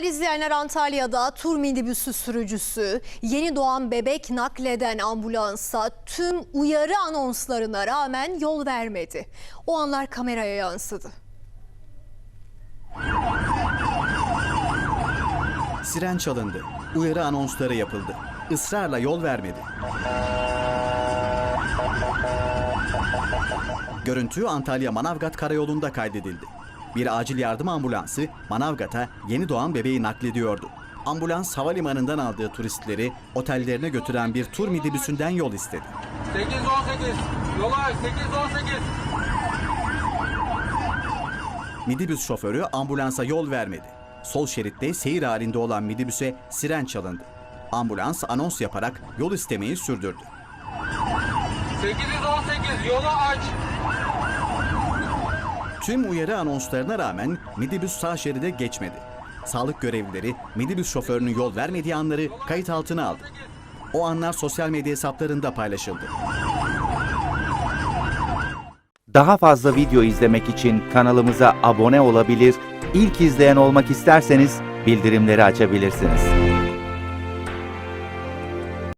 Değerli izleyenler Antalya'da tur minibüsü sürücüsü yeni doğan bebek nakleden ambulansa tüm uyarı anonslarına rağmen yol vermedi. O anlar kameraya yansıdı. Siren çalındı. Uyarı anonsları yapıldı. Israrla yol vermedi. Görüntü Antalya Manavgat Karayolu'nda kaydedildi. Bir acil yardım ambulansı Manavgat'a yeni doğan bebeği naklediyordu. Ambulans havalimanından aldığı turistleri otellerine götüren bir tur minibüsünden yol istedi. 818 yola 818 Minibüs şoförü ambulansa yol vermedi. Sol şeritte seyir halinde olan minibüse siren çalındı. Ambulans anons yaparak yol istemeyi sürdürdü. 818 yola aç Tüm uyarı anonslarına rağmen minibüs sağ şeride geçmedi. Sağlık görevlileri minibüs şoförünün yol vermediği anları kayıt altına aldı. O anlar sosyal medya hesaplarında paylaşıldı. Daha fazla video izlemek için kanalımıza abone olabilir, ilk izleyen olmak isterseniz bildirimleri açabilirsiniz.